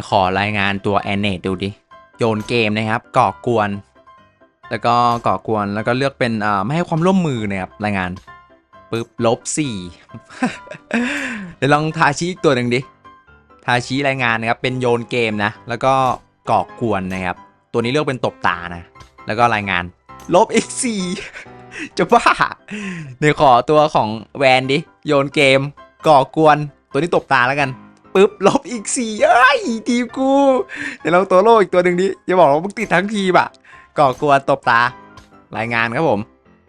แต่ขอรายงานตัวแอนเนตดูดิ โยนเกมนะครับ ก่อกวน แล้วก็ก่อกวนแล้วก็เลือกเป็นไม่ให้ความร่วมมือนะครับรายงานปึ๊บลบสี่เดี๋ยวลองทาชี้อีกตัวหนึ่งดิ ทาชี้รายงานนะครับเป็นโยนเกมนะ แล้วก็ก่อกวนนะครับ ตัวนี้เลือกเป็นตบตานะ แล้วก็รายงาน ลบอีกสี่จะบ้าเดี๋ยวขอตัวของแวนดิ โยนเกม ก่อกวน ตัวนี้ตบตาแล้วกัน ปึ๊บลบอีกสี่เอ้ยทีมกูเดี๋ยวเราตัวโลอีกตัวหนึ่งดิอย่าบอกว่ามึงติดทั้งทีมอะก่อกวนตบตารายงานครับผม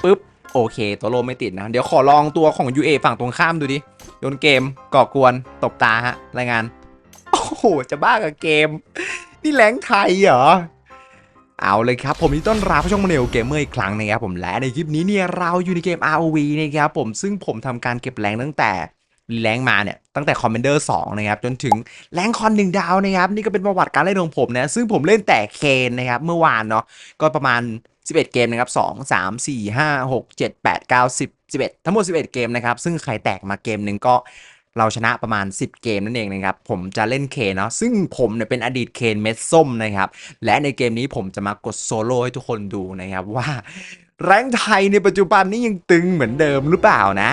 ปึ๊บโอเค ตัวโลไม่ติดนะ เดี๋ยวขอลองตัวของ UA ฝั่งตรงข้ามดูดิโยนเกมก่อกวนตบตาฮะรายงาน โอ้โห จะบ้ากับเกม นี่แรงไทยเหรอเอาเลยครับ ผมยินดีต้อนรับผู้ชมเนลเกมเมอร์อีกครั้งนะครับผมและในคลิปนี้เนี่ยเราอยู่ในเกม ROV นะครับผมซึ่งผมทำการเก็บแรงตั้งแต่ แรงมาเนี่ยตั้งแต่คอมเมนเดอร์2นะครับจนถึงแรงคอนหนึ่งดาวนะครับนี่ก็เป็นประวัติการเล่นของผมนะซึ่งผมเล่นแต่เคนนะครับเมื่อวานเนาะก็ประมาณ 11 เกมนะครับ 2 3 4 5 6 7 8 9 10 11 ทั้งหมด 11 เกมนะครับซึ่งใครแตกมาเกมหนึ่งก็เราชนะประมาณ 10 เกมนั่นเองนะครับ ผมจะเล่นเคนเนาะซึ่งผมเนี่ยเป็นอดีตเคนเม็ดส้มนะครับ และในเกมนี้ผมจะมากดโซโล่ให้ทุกคนดูนะครับว่า แรงไทยในปัจจุบันนี้ยังตึงเหมือนเดิมหรือเปล่านะ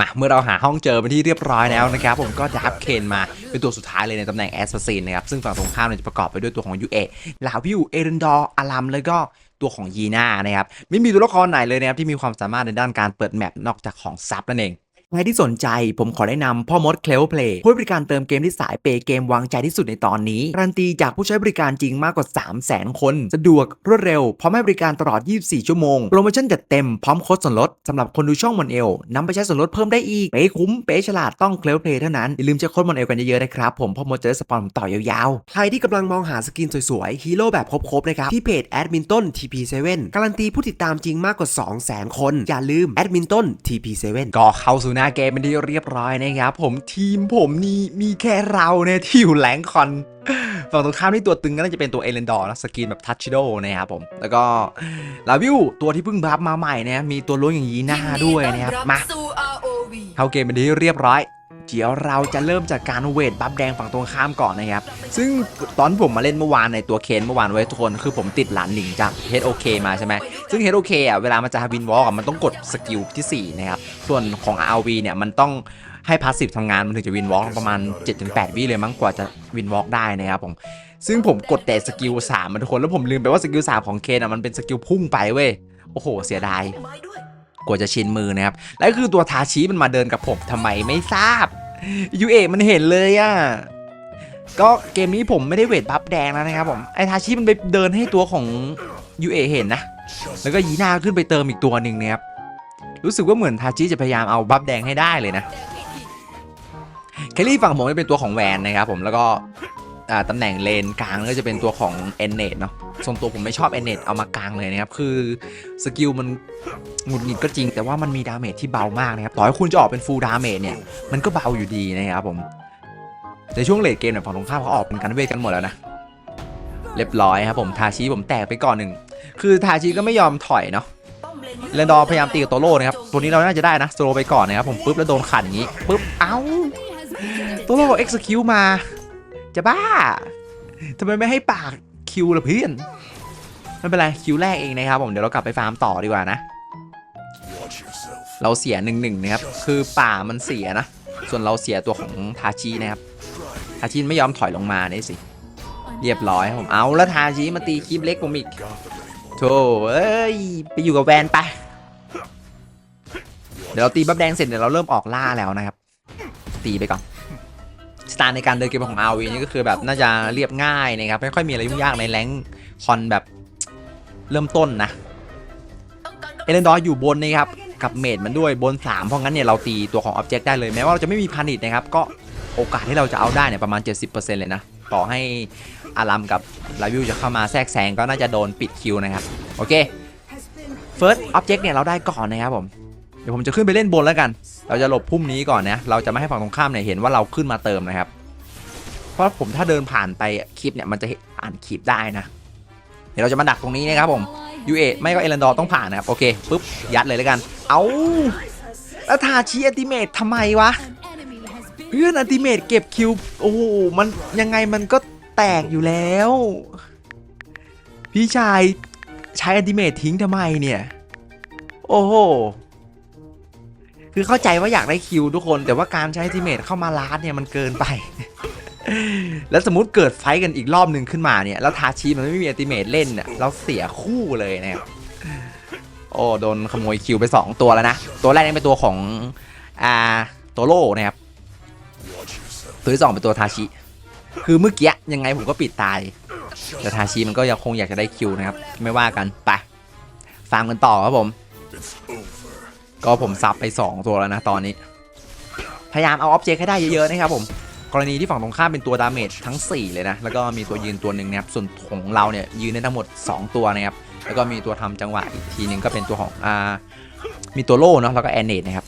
มาเมื่อเราหาห้องเจอเป็นที่เรียบร้อยแล้วนะครับ ผมก็ดับเคนมาเป็นตัวสุดท้ายเลยในตำแหน่งแอสซัสซินนะครับ ซึ่งฝั่งตรงข้ามเนี่ยจะประกอบไปด้วยตัวของยูเอลาวิวเอรินดอร์อารัมแล้วก็ตัวของยีน่านะครับ ไม่มีตัวละครไหนเลยนะครับที่มีความสามารถในด้านการเปิดแมปนอกจากของซับนั่นเอง ใครที่สนใจผมขอแนะนำพ่อมดเคลเพลย์ผู้ให้บริการเติมเกมที่สายเปย์เกมวางใจที่สุดในตอนนี้ การันตีจากผู้ใช้บริการจริงมากกว่า 3 0 0 0 0 0 คน สะดวกรวดเร็ว พร้อมให้บริการตลอด 24 ชั่วโมง โปรโมชั่นจัดเต็มพร้อมโค้ดส่วนลดสำหรับคนดูช่องมอนเอลนำไปใช้ส่วนลดเพิ่มได้อีก เป๊ะคุ้มเป๊ะฉลาดต้องเคลเพลย์เท่านั้น อย่าลืมใช้โค้ดมอนเอลกันเยอะๆนะครับ ผมพ่อมดจะได้สปอนผมต่อยาวๆ ใครที่กำลังมองหาสกินสวยๆฮีโร่แบบครบๆนะครับที่เพจแอดมินต้น TP7 การันตีผู้ติดตามจริงมากกว่า 200,000 คนอย่าลืมแอดมินต้น TP7 ก็เข้าสู่หน้าเกมเป็นที่เรียบร้อยนะครับผมทีมผมนี่มีแค่เราเนี่ยที่อยู่แหลงคอนฝั่งตรงข้ามที่ตัวตึงก็น่าจะเป็นตัวเอเลนดอร์นะสกินแบบทัชชิโดนะครับผม แล้วก็ลาวิวตัวที่เพิ่งบัฟมาใหม่นะมีตัวล้วงอย่างยีน่าด้วยนะครับมาเข้าเกมเป็นที่เรียบร้อย เดี๋ยวเราจะเริ่มจากการเวทบัฟแดงฝั่งตรงข้ามก่อนนะครับ ซึ่งตอนผมมาเล่นเมื่อวานในตัวเคนเมื่อวานไว้ทุกคนคือผมติดหลานหนิงจาก HOK มาใช่ไหมซึ่ง HOK อะเวลามันจะวินวอล์กมันต้องกดสกิลที่4นะครับ ส่วนของ RV เนี่ยมันต้องให้พาสซีฟทำงานมันถึงจะวินวอล์กประมาณ 7-8 วิเลยมั้งกว่าจะวินวอล์กได้นะครับผมซึ่งผมกดแต่สกิล3มันทุกคนแล้วผมลืมไปว่าสกิล3ของเคนอะมันเป็นสกิลพุ่งไปเว้ยโอ้โห เสียดาย กว่าจะชินมือนะครับ และคือตัวทาชิมันมาเดินกับผมทำไมไม่ทราบยูเอมันเห็นเลยอะ่ะก็เกมนี้ผมไม่ได้เวทบัฟแดงแล้วนะครับผมไอทาชิมันไปเดินให้ตัวของยูเอเห็นนะแล้วก็ยีนาขึ้นไปเติมอีกตัวหนึ่งนะครับรู้สึกว่าเหมือนทาชิจะพยายามเอาบัฟแดงให้ได้เลยนะแคลรี่ฝั่งผมจะเป็นตัวของแวนนะครับผมแล้วก็ ตำแหน่งเลนกลางก็จะเป็นตัวของเอเนตเนาะส่วนตัวผมไม่ชอบเอเนตเอามากลางเลยนะครับ คือสกิลมันหงุดหงิดก็จริง แต่ว่ามันมีดาเมจที่เบามากนะครับ ต่อให้คุณจะออกเป็นฟูลดาเมจเนี่ย มันก็เบาอยู่ดีนะครับผม ในช่วงเลดเกมเนี่ยฝั่งตรงข้ามเขาออกเป็นกันเวทกันหมดแล้วนะ เรียบร้อยครับผมทาชิผมแตกไปก่อนหนึ่ง คือทาชิก็ไม่ยอมถอยเนาะเรนดอร์พยายามตีกับโตโร่นะครับ ตัวนี้เราน่าจะได้นะสโลไปก่อนนะครับผมปุ๊บแล้วโดนขันอย่างนี้ปุ๊บ เอ้าตัวโลเอ็กซ์คิวมา จะบ้าทำไมไม่ให้ปากคิวล่ะเพื่อนไม่เป็นไรคิวแรกเองนะครับผมเดี๋ยวเรากลับไปฟาร์มต่อดีกว่านะ เราเสียหนึ่งหนึ่งนะครับ คือป่ามันเสียนะ ส่วนเราเสียตัวของทาชินะครับทาชิไม่ยอมถอยลงมานี่สิ เรียบร้อยครับผมเอาแล้วทาชิมาตีคลิปเล็กผมอีกโธ่เอ้ยไปอยู่กับแวนไปเดี๋ยวเราตีบัฟแดงเสร็จเดี๋ยวเราเริ่มออกล่าแล้วนะครับ ตีไปก่อน ไตล์ในการเดินเกมของ RV นี่ก็คือแบบน่าจะเรียบง่ายนะครับไม่ค่อยมีอะไรยุ่งยากในแรงคอนแบบเริ่มต้นนะเอเลนดอร์อยู่บนนะครับกับเมดมันด้วยบน 3 เพราะงั้นเนี่ยเราตีตัวของ Object ได้เลยแม้ว่าเราจะไม่มีพานิชนะครับก็โอกาสที่เราจะเอาได้เนี่ยประมาณ 70%เลยนะต่อให้อารัมกับลาวิวจะเข้ามาแทรกแซงก็น่าจะโดนปิดคิวนะครับโอเค First Object เนี่ยเราได้ก่อนนะครับผม ดี๋ยวผมจะขึ้นไปเล่นบนแล้วกัน เราจะหลบพุ่มนี้ก่อนนะเราจะไม่ให้ฝั่งตรงข้ามเนี่ยเห็นว่าเราขึ้นมาเติมนะครับ เพราะผมถ้าเดินผ่านไปคลิปเนี่ยมันจะอ่านคลิปได้นะ เดี๋ยวเราจะมาดักตรงนี้นะครับผมยูเอไม่ก็เอลันดอร์ต้องผ่านนะครับโอเคปุ๊บยัดเลยแล้วกัน เอาแล้วทาชีอัติเมตทำไมวะเพื่อนอัติเมตเก็บคิวโอ้โหมันยังไงมันก็แตกอยู่แล้ว พี่ชายใช้อัติเมตทิ้งทำไมเนี่ย โอ้โห คือเข้าใจว่าอยากได้คิวทุกคน แต่ว่าการใช้อันติเมตเข้ามาลาดเนี่ยมันเกินไป แล้วสมมติเกิดไฟกันอีกรอบหนึ่งขึ้นมาเนี่ยแล้วทาชิมันไม่มีอัติเมตเล่นเนี่ยเราเสียคู่เลยนะครับโอ้โดนขโมยคิวไป 2 ตัวแล้วนะ ตัวแรกนี่เป็นตัวของอ่าโตโร่นะครับตัวที่สองเป็นตัวทาชิคือเมื่อกี้ยังไงผมก็ปิดตายแต่ทาชิมันก็ยังคงอยากจะได้คิวนะครับ ไม่ว่ากันไปฟาร์มกันต่อครับผม ก็ผมซับไป 2 ตัวแล้วนะตอนนี้ พยายามเอาออบเจกต์ให้ได้เยอะๆนะครับผมกรณีที่ฝั่งตรงข้ามเป็นตัวดาเมจทั้ง 4 เลยนะ แล้วก็มีตัวยืนตัวหนึ่งนะครับ ส่วนของเราเนี่ยยืนได้ทั้งหมด 2 ตัวนะครับ แล้วก็มีตัวทำจังหวะอีกทีหนึ่งก็เป็นตัวของอ่ามีตัวโล่เนาะแล้วก็แอนเนตนะครับ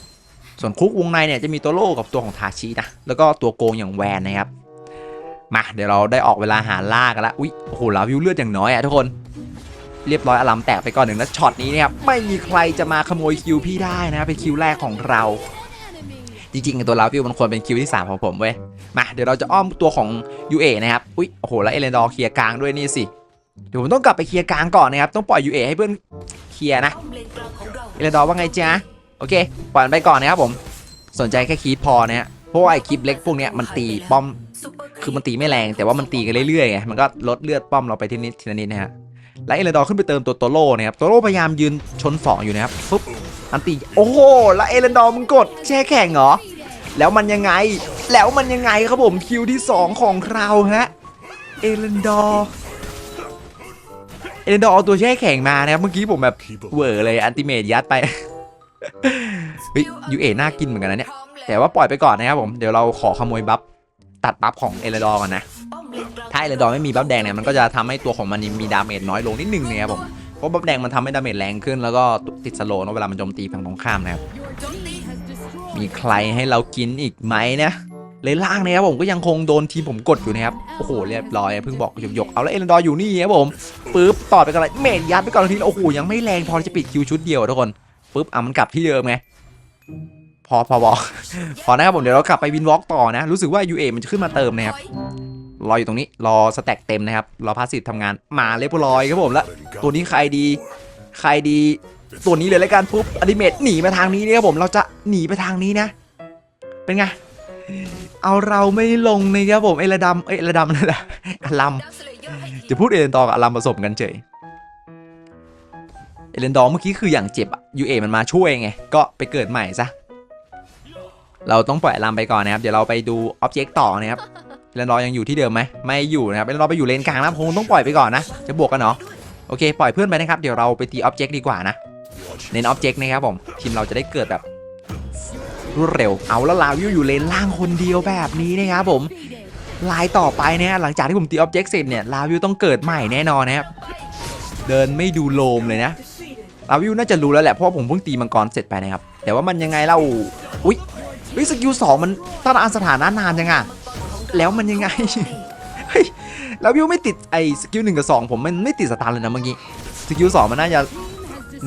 ส่วนคุกวงในเนี่ยจะมีตัวโล่กับตัวของทาชินะ แล้วก็ตัวโกงอย่างแวนนะครับ มาเดี๋ยวเราได้ออกเวลาหาล่ากันละ อุ๊ยโอ้โหลาวิวเลือดอย่างน้อยอะทุกคน เรียบร้อยอลัมแตกไปก่อนหนึ่งแล้วช็อตนี้เนะครับไม่มีใครจะมาขโมยคิวพี่ได้นะเป็นคิวแรกของเรา จริงๆตัวลาวิวมันควรเป็นคิวที่ 3 ของผมเว้ยมาเดี๋ยวเราจะอ้อมตัวของ UA นะครับอุ๊ยโอ้โหแล้วเอเลนดอร์เคลียร์กลางด้วยนี่สิเดี๋ยวผมต้องกลับไปเคลียร์กลางก่อนนะครับต้องปล่อย UA ให้เพื่อนเคลียร์นะเอเลนดอร์ว่าไงจ๊ะโอเคปล่อยมันไปก่อนนะครับผมสนใจแค่คีปพอนะฮะเพราะว่าไอ้คีปเล็กพวกเนี้ยมันตีป้อมคือมันตีไม่แรงแต่ว่ามันตีกันเรื่อยๆไงมันก็ลดเลือดป้อมเราไปทีนิดทีละนิดนะฮะ แล้วเอเลนดอร์ขึ้นไปเติมตัวโตโร่นะครับโตโร่พยายามยืนชนสองอยู่นะครับปุ๊บอันตีโอ้โหแล้วเอเลนดอร์มึงกดแช่แข็งเหรอแล้วมันยังไง แล้วมันยังไงครับผมคิวที่ 2 ของเราฮะเอเลนดอร์เอเลนดอร์เอาตัวแช่แข็งมานะครับเมื่อกี้ผมแบบเวอร์เลยอันติเมตยัดไปเฮ้ยยูเอน่ากินเหมือนกันนะเนี่ยแต่ว่าปล่อยไปก่อนนะครับผมเดี๋ยวเราขอขโมยบัฟตัดบัฟของเอเลนดอร์ก่อนนะ ถ้าเอเลดอร์ไม่มีบัฟแดงเนี่ยมันก็จะทำให้ตัวของมันมีดาเมจน้อยลงนิดนึงนะครับผมเพราะบัฟแดงมันทำให้ดาเมจแรงขึ้น แล้วก็ติดสโลว์เนอะเวลามันโจมตีฝั่งตรงข้ามนะครับมีใครให้เรากินอีกไหมนะเลยล่างนะครับผมก็ยังคงโดนทีมผมกดอยู่นะครับโอ้โหเรียบร้อยเพิ่งบอกหยกๆเอาแล้วเอเลนดอร์อยู่นี่ครับผมปึ๊บต่อไปกันเลยเมดยัดไปก่อนทีโอ้โหยังไม่แรงพอจะปิดคิวชุดเดียวทุกคนปึ๊บอะมันกลับที่เดิมไงพอพอบอกพอนะครับผมเดี๋ยวเรากลับไปวินวอล์กต่อนะ รู้สึกว่า UA มันจะขึ้นมาเติมนะครับ รออยู่ตรงนี้ รอสแต็กเต็มนะครับ รอพาสซีฟทำงานมาเรียบร้อยครับผมแล้ว ตัวนี้ใครดี ใครดี ตัวนี้เลยแล้วกันปุ๊บอนิเมตหนีมาทางนี้นะครับผม เราจะหนีไปทางนี้นะ เป็นไง เอาเราไม่ลงนะครับผมเอลดัมเอ้ยเอลดัมนั่นแหละอลัมจะพูดเอเลนดอกับอลัมผสมกันเฉยเอเลนดอร์เมื่อกี้คืออย่างเจ็บอะยูเอมันมาช่วยไง ก็ไปเกิดใหม่ซะ เราต้องปล่อยอลัมไปก่อนนะครับ เดี๋ยวเราไปดูอ็อบเจกต์ต่อนะครับ เอเลนดอยังอยู่ที่เดิมไหมไม่อยู่นะครับเอเลนดอไปอยู่เลนกลางนะคงต้องปล่อยไปก่อนนะ จะบวกกันเนาะโอเคปล่อยเพื่อนไปนะครับเดี๋ยวเราไปตีอ็อบเจกต์ดีกว่านะเน้นอ็อบเจกต์นะครับผมทีมเราจะได้เกิดแบบรวดเร็วเอาแล้วลาวิวอยู่เลนล่างคนเดียวแบบนี้นะครับผมลายต่อไปนะฮะหลังจากที่ผมตีอ็อบเจกต์เสร็จเนี่ยลาวิวต้องเกิดใหม่แน่นอนนะครับเดินไม่ดูโลมเลยนะลาวิวน่าจะรู้แล้วแหละเพราะผมเพิ่งตีมังกรเสร็จไปนะครับแต่ว่ามันยังไงเล่าอุ๊ยวิสกิลสองมันต้านอานสถานะนานยังอะ แล้วมันยังไง เฮ้ยลาวิวไม่ติดไอ้สกิลหนึ่งกับสองผมมันไม่ติดสตาร์เลยนะเมื่อกี้ สกิลสองมันน่าจะ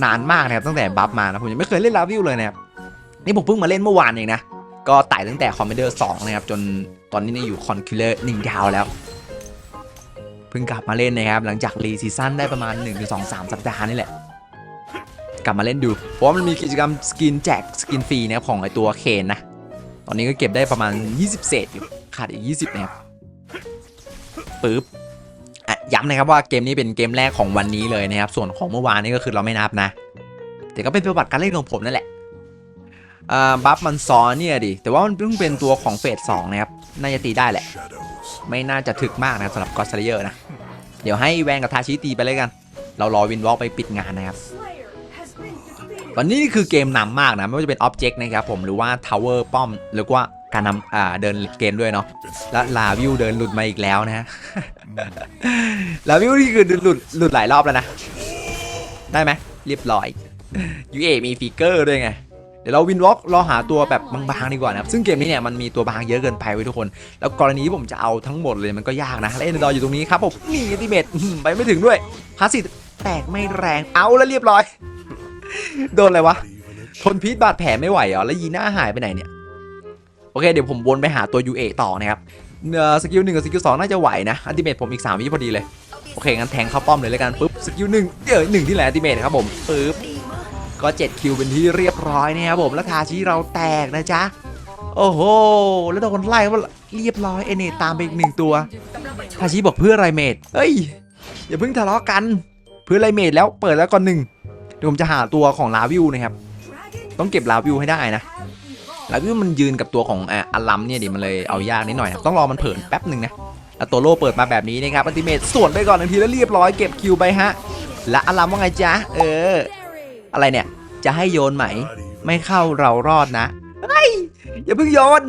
นานมากนะครับตั้งแต่บัฟมานะผมยังไม่เคยเล่นลาวิวเลยนะครับ นี่ผมเพิ่งมาเล่นเมื่อวานเองนะ ก็ไต่ตั้งแต่คอมเมเดอร์สนะครับจนตอนนี้เนี่ยอยู่คอนคิลเลอร์หนึ่งดาวแล้วเพิ่งกลับมาเล่นนะครับ หลังจากรีซีซั่นได้ประมาณ 1-2-3 สัปดาห์นี่แหละ กลับมาเล่นดู เพราะมันมีกิจกรรมสกินแจกสกินฟรีนะครับของไอตัวเคนนะ ตอนนี้ก็เก็บได้ประมาณ 20 เศษอยู่ ขาดอีก 20นะครับปึ๊บอะย้ำนะครับว่าเกมนี้เป็นเกมแรกของวันนี้เลยนะครับ ส่วนของเมื่อวานนี้ก็คือเราไม่นับนะ แต่ก็เป็นประวัติการเล่นของผมนั่นแหละอ่าบัฟมันซ้อนเนี่ยดิ แต่ว่ามันเพิ่งเป็นตัวของเฟสสองนะครับ น่าจะตีได้แหละ ไม่น่าจะถึกมากนะครับสำหรับกอสเซเยอร์นะ เดี๋ยวให้แวนกับทาชิตีไปเลยกัน เรารอวินวอล์กไปปิดงานนะครับวันนี้นี่คือเกมนำมากนะ ไม่ว่าจะเป็นอ็อบเจกต์นะครับผม หรือว่าทาวเวอร์ป้อม หรือว่า การนำอ่าเดินเกมด้วยเนาะและลาวิวเดินหลุดมาอีกแล้วนะฮะลาวิวนี่คือหลุดหลุดหลายรอบแล้วนะ ได้ไหมเรียบร้อยยูเอมีฟิกเกอร์ด้วยไงเดี๋ยวเราวินวอล์กรอหาตัวแบบบางๆดีกว่านะครับซึ่งเกมนี้เนี่ยมันมีตัวบางเยอะเกินไปไว้ยทุกคน แล้วกรณีที่ผมจะเอาทั้งหมดเลยมันก็ยากนะและเอ็นดอร์อยู่ตรงนี้ครับผมนี่อัติเมตไปไม่ถึงด้วยพาสซีฟแตกไม่แรงเอาแล้วเรียบร้อย โดนอะไรวะทนพิษบาดแผลไม่ไหวเหรอแล้วยีน่าหายไปไหนเนี่ย โอเคเดี๋ยวผมวนไปหาตัว UA ต่อนะครับสกิลหนึ่งกับสกิลสองน่าจะไหวนะอันติเมตผมอีก3วิพอดีเลยโอเคงั้นแทงเข้าป้อมเลยแล้วกันปุ๊บสกิลหนึ่งเดี๋ยวหนึ่งที่แหละอันติเมตครับผมปุ๊บก็7คิวเป็นที่เรียบร้อยนะครับผมแล้วทาชิเราแตกนะจ๊ะโอ้โหแล้วโดนไล่ว่าเรียบร้อยเอเนตตามไปอีกหนึ่งตัวทาชิบอกเพื่ออะไรเมดเฮ้ยอย่าเพิ่งทะเลาะกันเพื่ออะไรเมดแล้วเปิดแล้วก่อนหนึ่งเดี๋ยวผมจะหาตัวของลาวิวนะครับต้องเก็บลาวิวให้ได้นะ ลาวิวมันยืนกับตัวของอะอลัมเนี่ยดิมันเลยเอายากนิดหน่อยครับต้องรอมันเผินแป๊บหนึ่งนะแล้วตัวโล่เปิดมาแบบนี้นะครับอันติเมตส่วนไปก่อนหนึ่งทีแล้วเรียบร้อยเก็บคิวไปฮะ และอลัมว่าไงจ๊ะเออ อะไรเนี่ยจะให้โยนไหม ไม่เข้าเรารอดนะเฮ้ยอย่าเพิ่งโยน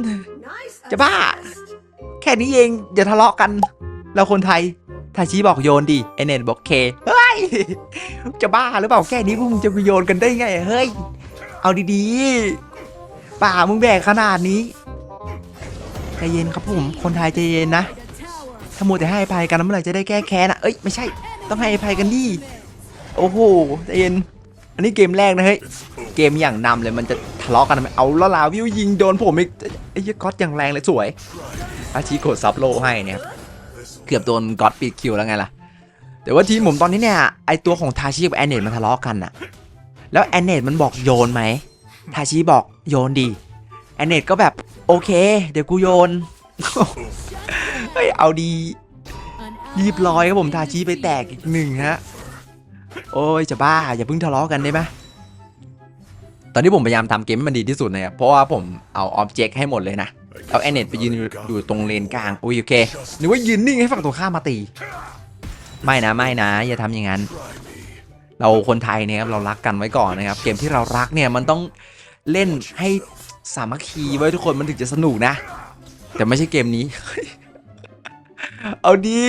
จะบ้า แค่นี้เองอย่าทะเลาะกัน เราคนไทยทาชิบอกโยนดิเอเนนบอกเคเฮ้ยจะบ้าหรือเปล่าแค่นี้พวกมึงจะไปโยนกันได้ไงเฮ้ยเอาดีๆ ป่ามึงแบกขนาดนี้ใจเย็นครับผม คนไทยใจเย็นนะถ้ามัวแต่ให้อภัยกันแล้วเมื่อไหร่จะได้แก้แค้นอะเอ้ยไม่ใช่ ต้องให้อภัยกันดิโอ้โหใจเย็น อันนี้เกมแรกนะเฮ้ยเกมอย่างนำเลยมันจะทะเลาะกันทำไมเอาละลาวิวยิงโดนผมอีกไอ้เหี้ยก๊อตอย่างแรงเลยสวย อาชีโกดซับโลให้เนี่ยครับเกือบโดนก๊อตปิดคิวแล้วไงล่ะแต่ว่าทีมผมตอนนี้เนี่ยไอตัวของทาชิกับแอนเนตมันทะเลาะกันน่ะแล้วแอนเนตมันบอกโยนไหม ทาชิบอกโยนดีแอนเนตก็แบบโอเค เดี๋ยวกูโยน เฮ้ย เอาดีรีบร้อยครับผมทาชิไปแตกอีกหนึ่งฮะ โอ้ยจะบ้า อย่าเพิ่งทะเลาะกันได้ไหมตอนนี้ผมพยายามทำเกมให้มันดีที่สุดนะครับเพราะว่าผมเอาออบเจกต์ให้หมดเลยนะเอาแอนเนตไปยืนอยู่ตรงเลนกลางโอเคนึกว่ายืนนิ่งให้ฝั่งตรงข้ามมาตี ไม่นะไม่นะ อย่าทำอย่างนั้น เราคนไทยเนี่ยครับเรารักกันไว้ก่อนนะครับ เกมที่เรารักเนี่ยมันต้อง เล่นให้สามัคคีไว้ทุกคนมันถึงจะสนุกนะ แต่ไม่ใช่เกมนี้ เอาดี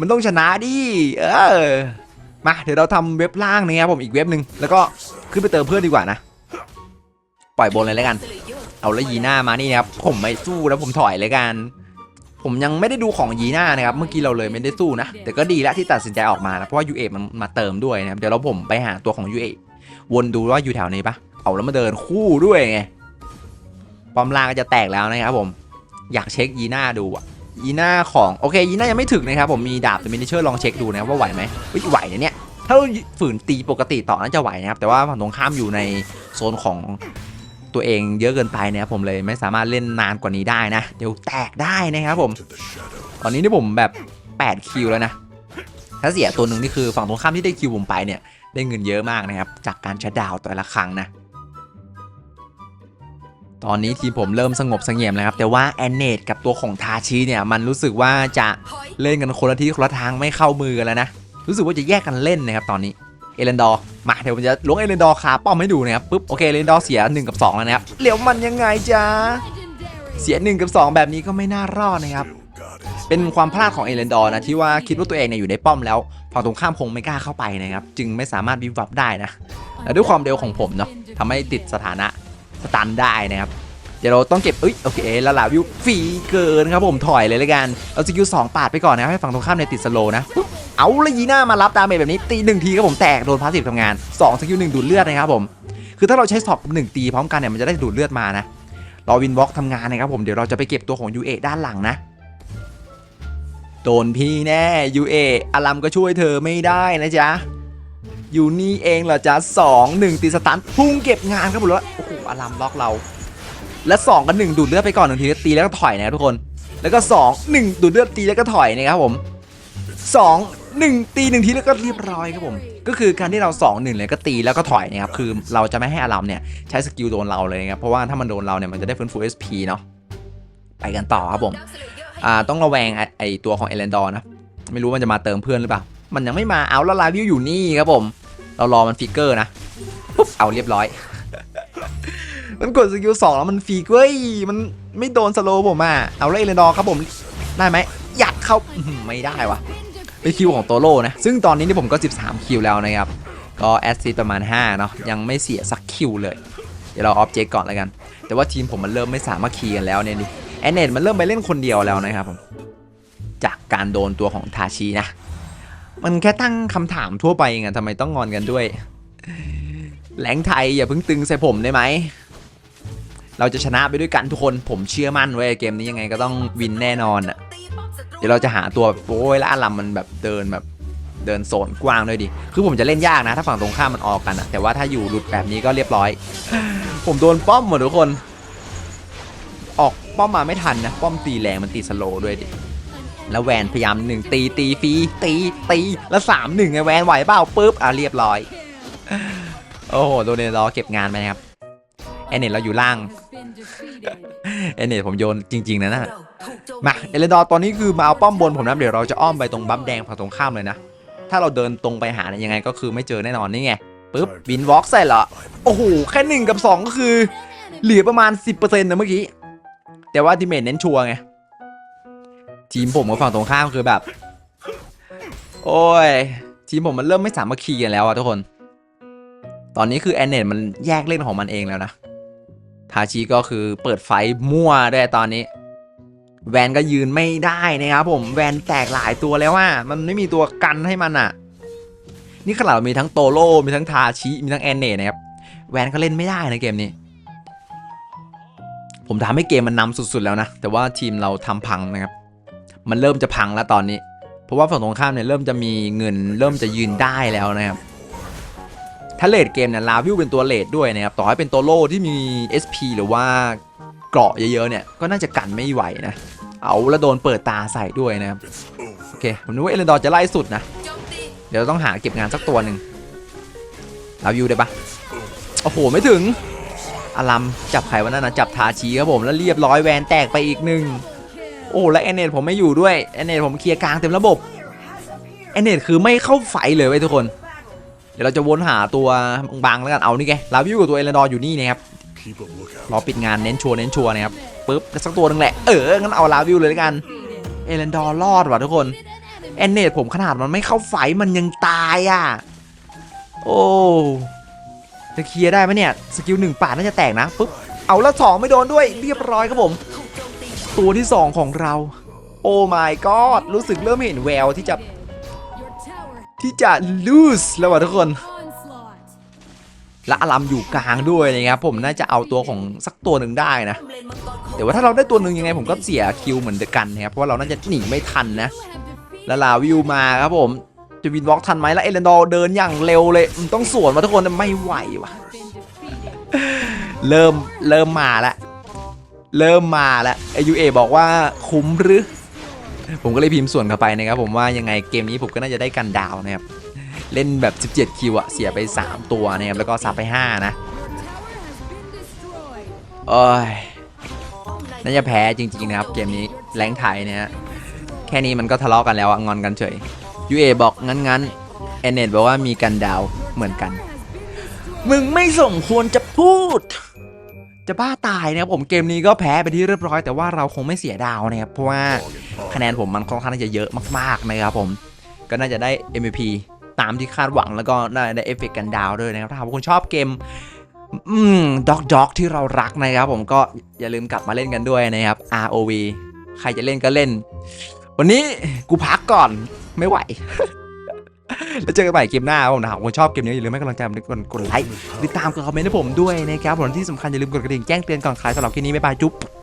มันต้องชนะดิเออมาเดี๋ยวเราทำเว็บล่างนะครับผมอีกเว็บหนึ่งแล้วก็ขึ้นไปเติมเพื่อนดีกว่านะ ปล่อยบนเลยแล้วกัน เอาแล้วยีน่ามานี่นะครับผมไม่สู้แล้วผมถอยเลยกัน ผมยังไม่ได้ดูของยีน่านะครับเมื่อกี้เราเลยไม่ได้สู้นะแต่ก็ดีแล้วที่ตัดสินใจออกมานะเพราะว่า UA มันมาเติมด้วยนะครับเดี๋ยวเราผมไปหาตัวของ UA วนดูว่าอยู่แถวนี้ปะเอาแล้วมาเดินคู่ด้วยไงปอมล่างก็จะแตกแล้วนะครับผม อยากเช็คยีน่าดูอะยีน่าของโอเคยีน่ายังไม่ถึงนะครับผมมีดาบแต่มินิเชอร์ลองเช็คดูนะครับว่าไหวไหมไหวนะเนี่ยถ้าเราฝืนตีปกติต่อน่าจะไหวนะครับแต่ว่าฝั่งตรงข้ามอยู่ในโซนของตัวเองเยอะเกินไปนะครับผมเลยไม่สามารถเล่นนานกว่านี้ได้นะ เดี๋ยวแตกได้นะครับผม ตอนนี้ที่ผมแบบ8คิวแล้วนะถ้าเสียตัวหนึ่งนี่คือฝั่งตรงข้ามที่ได้คิวผมไปเนี่ย ได้เงินเยอะมากนะครับจากการชัดดาวแต่ละครั้งนะตอนนี้ทีมผมเริ่มสงบเสงี่ยมแล้วครับ แต่ว่าแอนเนตกับตัวของทาชิเนี่ยมันรู้สึกว่าจะเล่นกันคนละที่คนละทางไม่เข้ามือกันแล้วนะรู้สึกว่าจะแยกกันเล่นนะครับตอนนี้เอเลนดอร์มาเดี๋ยวผมจะล้วงเอเลนดอร์คาป้อมให้ดูนะครับปุ๊บโอเคเอเลนดอร์เสีย1กับ2แล้วนะครับเหลียวมันยังไงจ๊ะเสีย1กับ2 แบบนี้ก็ไม่น่ารอดนะครับเป็นความพลาดของเอเลนดอร์นะที่ว่าคิดว่าตัวเองเนี่ยอยู่ในป้อมแล้ว ฝั่งตรงข้ามคงไม่กล้าเข้าไปนะครับ จึงไม่สามารถวิบวับได้นะและด้วยความเร็วของผมเนาะทำให้ติดสถานะสตันได้นะครับ เดี๋ยวเราต้องเก็บเอ้ยโอเคแล้วล่ะวิวฟรีเกินครับผมถอยเลยแล้วกันเอาสกิลสองปาดไปก่อนนะครับให้ฝั่งตรงข้ามในยติดสโลว์นะปุ๊บเอาเลยยีน่ามารับดาเมจแบบนี้ตีหนึ่งทีครับผมแตกโดนพาสซีฟทำงาน2สกิลหนึ่งดูดเลือดนะครับผมคือถ้าเราใช้สอบหนึ่งตีพร้อมกันเนี่ยมันจะได้ดูดเลือดมานะรอวินวอล์กทำงานนะครับผมเดี๋ยวเราจะไปเก็บตัวของ UA ด้านหลังนะ โดนพี่แน่ UA อารัมก็ช่วยเธอไม่ได้นะจ๊ะอยู่นี่เองเหรอจ๊ะสองหนึ่งตีสตันพุ่งเก็บงานครับผมแล้วโอ้โหอารัมล็อกเรา และ2กับ1ดูดเลือดไปก่อนหนึ่งทีแล้วตีแล้วก็ถอยนะทุกคน แล้วก็ 2 1 ดูดเลือดตีแล้วก็ถอยนะครับผม2 1 ตีหนึ่งทีแล้วก็เรียบร้อยครับผม ก็คือการที่เรา 2 1 เลยก็ตีแล้วก็ถอยนะครับคือเราจะไม่ให้อารัมเนี่ยใช้สกิลโดนเราเลยนะครับเพราะว่าถ้ามันโดนเราเนี่ยมันจะได้ฟื้นฟู SP เนาะไปกันต่อครับผม อ่าต้องระแวงไอตัวของเอเลนดอร์นะ ไม่รู้มันจะมาเติมเพื่อนหรือเปล่า มันยังไม่มาเอาแล้วลาวิวอยู่นี่ครับผม เรารอมันฟิกเกอร์นะปุ๊บเอาเรียบร้อย มันกดสกิลสองแล้วมันฟรีเว้ยมันไม่โดนสโลผมอะเอาเลยเลนดอร์ครับผมได้ไหมอยากเข้าไม่ได้วะเป็นคิวของโตโร่นะ ซึ่งตอนนี้นี่ผมก็ 13 คิวแล้วนะครับ ก็แอดซิประมาณ 5 เนาะ ยังไม่เสียสักคิวเลย เดี๋ยวเราออฟเจกก่อนแล้วกัน แต่ว่าทีมผมมันเริ่มไม่สามารถคีกันแล้วเนี่ยนี่ แอนเนตมันเริ่มไปเล่นคนเดียวแล้วนะครับผมจากการโดนตัวของทาชีนะ มันแค่ตั้งคำถามทั่วไปเองอะทำไมต้องงอนกันด้วยแหลงไทยอย่าเพิ่งตึงใส่ผมได้ไหม เราจะชนะไปด้วยกันทุกคนผมเชื่อมั่นเว้ยเกมนี้ยังไงก็ต้องวินแน่นอนอะเดี๋ยวเราจะหาตัวแบบโอ้ยแล้วอารัมมันแบบเดินแบบเดินโซนกว้างด้วยดิ คือผมจะเล่นยากนะ ถ้าฝั่งตรงข้ามมันออกกันอะแต่ว่าถ้าอยู่หลุดแบบนี้ก็เรียบร้อย ผมโดนป้อมหมดทุกคน ป้อมมาไม่ทันนะ ป้อมตีแรงมันตีสโลด้วยดิ แล้วแวนพยายามหนึ่งตีตีฟรีตีตีแล้วสามหนึ่งไงแวนไหวเปล่าปุ๊บอะเรียบร้อย โอ้โหโดนเนรอเก็บงานไปนะครับแอนเนตเราอยู่ล่างแอนเนตผมโยนจริง ๆนะน่ะมาเอเลดอร์ตอนนี้คือมาเอาป้อมบนผมนะเดี๋ยวเราจะอ้อมไปตรงบัฟแดงฝั่งตรงข้ามเลยนะ ถ้าเราเดินตรงไปหาเนี่ยยังไงก็คือไม่เจอแน่นอนนี่ไงปุ๊บบินวอล์กใส่เหรอโอ้โห แค่หนึ่งกับสองก็คือ เหลือประมาณ 10%นะเมื่อกี้ แต่ว่าทีมเมทเน้นชัวร์ไงทีมผมกับฝั่งตรงข้ามคือแบบ โอ้ย ทีมผมมันเริ่มไม่สามัคคีกันแล้วอะทุกคน ตอนนี้คือแอนเนตมันแยกเล่นของมันเองแล้วนะทาชิก็คือเปิดไฟมั่วด้วยตอนนี้ แวนก็ยืนไม่ได้นะครับผมแวนแตกหลายตัวแล้วว่ามันไม่มีตัวกันให้มันอะนี่ขนาดมีทั้งโตโร่มีทั้งทาชิมีทั้งแอนเนตนะครับแวนก็เล่นไม่ได้ในเกมนี้ ผมทำให้เกมมันนำสุดๆแล้วนะ แต่ว่าทีมเราทำพังนะครับ มันเริ่มจะพังแล้วตอนนี้ เพราะว่าฝั่งตรงข้ามเนี่ยเริ่มจะมีเงิน เริ่มจะยืนได้แล้วนะครับ ถ้าเลดเกมเนี่ยลาวิวเป็นตัวเลดด้วยนะครับ ต่อให้เป็นโตโร่ที่มี SP หรือว่าเกราะเยอะๆเนี่ย ก็น่าจะกันไม่ไหวนะ เอาแล้วโดนเปิดตาใส่ด้วยนะครับ โอเค ผมนึกว่าเอเลนดอร์จะไล่สุดนะ เดี๋ยวต้องหาเก็บงานสักตัวหนึ่งลาวิวได้ปะโอ้โห ไม่ถึง อารัมจับใครวันนั้นนะจับทาชีครับผมแล้วเรียบร้อยแวนแตกไปอีกหนึ่งโอ้และแอนเนตผมไม่อยู่ด้วยแอนเนตผมเคลียร์กลางเต็มระบบแอนเนตคือไม่เข้าไฟเลยเว้ยทุกคน เดี๋ยวเราจะวนหาตัวบางๆแล้วกันเอานี่ไงลาวิวกับตัวเอเลนดอร์อยู่นี่นะครับรอปิดงานเน้นชัวร์เน้นชัวร์นะครับปุ๊บแล้วสักตัวหนึงแหละเอองั้นเอาลาวิวเลยแล้วกันเอเลนดอร์รอดว่ะทุกคนแอนเนตผมขนาดมันไม่เข้าไฟมันยังตายอะโอ้ จะเคลียร์ได้ไหมเนี่ยสกิลหนึ่งป่าดน่าจะแตกนะปุ๊บเอาแล้วสองไม่โดนด้วยเรียบร้อยครับผม ตัวที่สองของเรา โอ้ my god รู้สึกเริ่มเห็นแววที่จะที่จะ lose แล้วว่ะทุกคนและอลัมอยู่กลางด้วยนะครับผมน่าจะเอาตัวของสักตัวหนึ่งได้นะ แต่ว่าถ้าเราได้ตัวหนึ่งยังไงผมก็เสียคิวเหมือนเดกันนะครับเพราะว่าเราน่าจะหนีไม่ทันนะแล้วลาวิวมาครับผม จะวินวอล์กทันไหมแล้วเอเลนดอร์เดินอย่างเร็วเลยอืมต้องสวนมาทุกคนแต่ไม่ไหวว่ะเริ่มเริ่มมาแล้วเริ่มมาแล้วไอยูเอบอกว่าคุ้มหรือ ผมก็เลยพิมพ์ส่วนเข้าไปนะครับผมว่ายังไงเกมนี้ผมก็น่าจะได้กันดาวนะครับเล่นแบบ 17 คิวอะเสียไป 3 ตัวนะครับแล้วก็ซับไป 5 นะโอ้ยน่าจะแพ้จริง ๆ นะครับ เกมนี้แรงไทยเนี่ยแค่นี้มันก็ทะเลาะกันแล้วอะงอนกันเฉย UA บอกงั้นงั้นเอเนตบอกว่ามีกันดาวเหมือนกัน มึงไม่สมควรจะพูด จะบ้าตายนะครับผมเกมนี้ก็แพ้ไปที่เรียบร้อย แต่ว่าเราคงไม่เสียดาวนะครับเพราะว่าคะแนนผมมันค่อนข้างจะเยอะมากๆนะครับผมก็น่าจะได้ MVP ตามที่คาดหวังแล้วก็ได้เอฟเฟกต์กันดาวด้วยนะครับถ้าหากว่าคุณชอบเกมอืมด็อกด็อกที่เรารักนะครับผมก็อย่าลืมกลับมาเล่นกันด้วยนะครับ ROV ใครจะเล่นก็เล่น วันนี้กูพักก่อนไม่ไหว แล้วเจอกันใหม่เกมหน้าผมนะผมชอบเกมนี้อย่าลืมให้กำลังใจผมด้วยกดกดไลค์ติดตามกดคอมเมนต์ให้ผมด้วยนะครับผมที่สำคัญอย่าลืมกดกระดิ่งแจ้งเตือนก่อนใครสำหรับคลิปนี้บ๊ายบายจุ๊บ